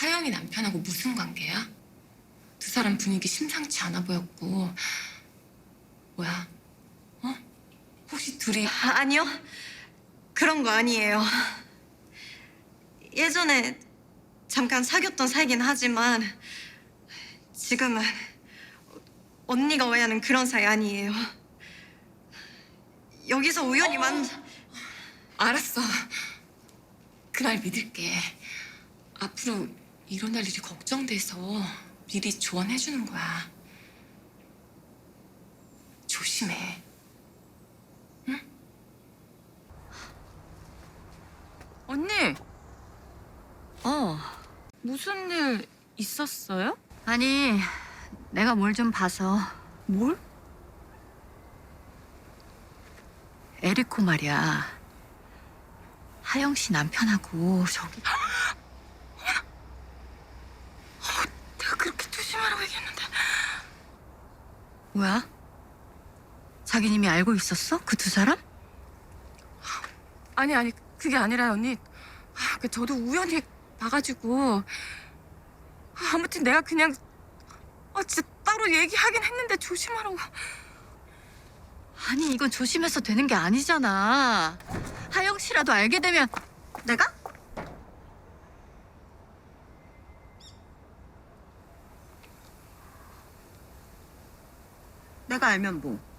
하영이 남편하고 무슨 관계야? 두 사람 분위기 심상치 않아 보였고 뭐야? 어? 혹시 둘이 아, 아니요. 그런 거 아니에요. 예전에 잠깐 사귀었던 사이긴 하지만 지금은 언니가 오해하는 그런 사이 아니에요. 여기서 우연히 만 알았어. 그말 믿을게. 앞으로 일어날 일이 걱정돼서 미리 조언해 주는 거야. 조심해. 언니, 어. 무슨 일 있었어요? 아니, 내가 뭘 좀 봐서 뭘? 에리코 말이야. 하영 씨 남편하고 저기 내가 그렇게 조심하라고 얘기했는데. 뭐야? 자기님이 알고 있었어? 그 두 사람? 아니, 아니, 그게 아니라 언니. 아, 그 저도 우연히 봐가지고. 아, 아무튼 내가 그냥. 아, 진짜 따로 얘기하긴 했는데 조심하라고. 아니 이건 조심해서 되는 게 아니잖아. 하영 씨라도 알게 되면 내가? 내가 알면 뭐?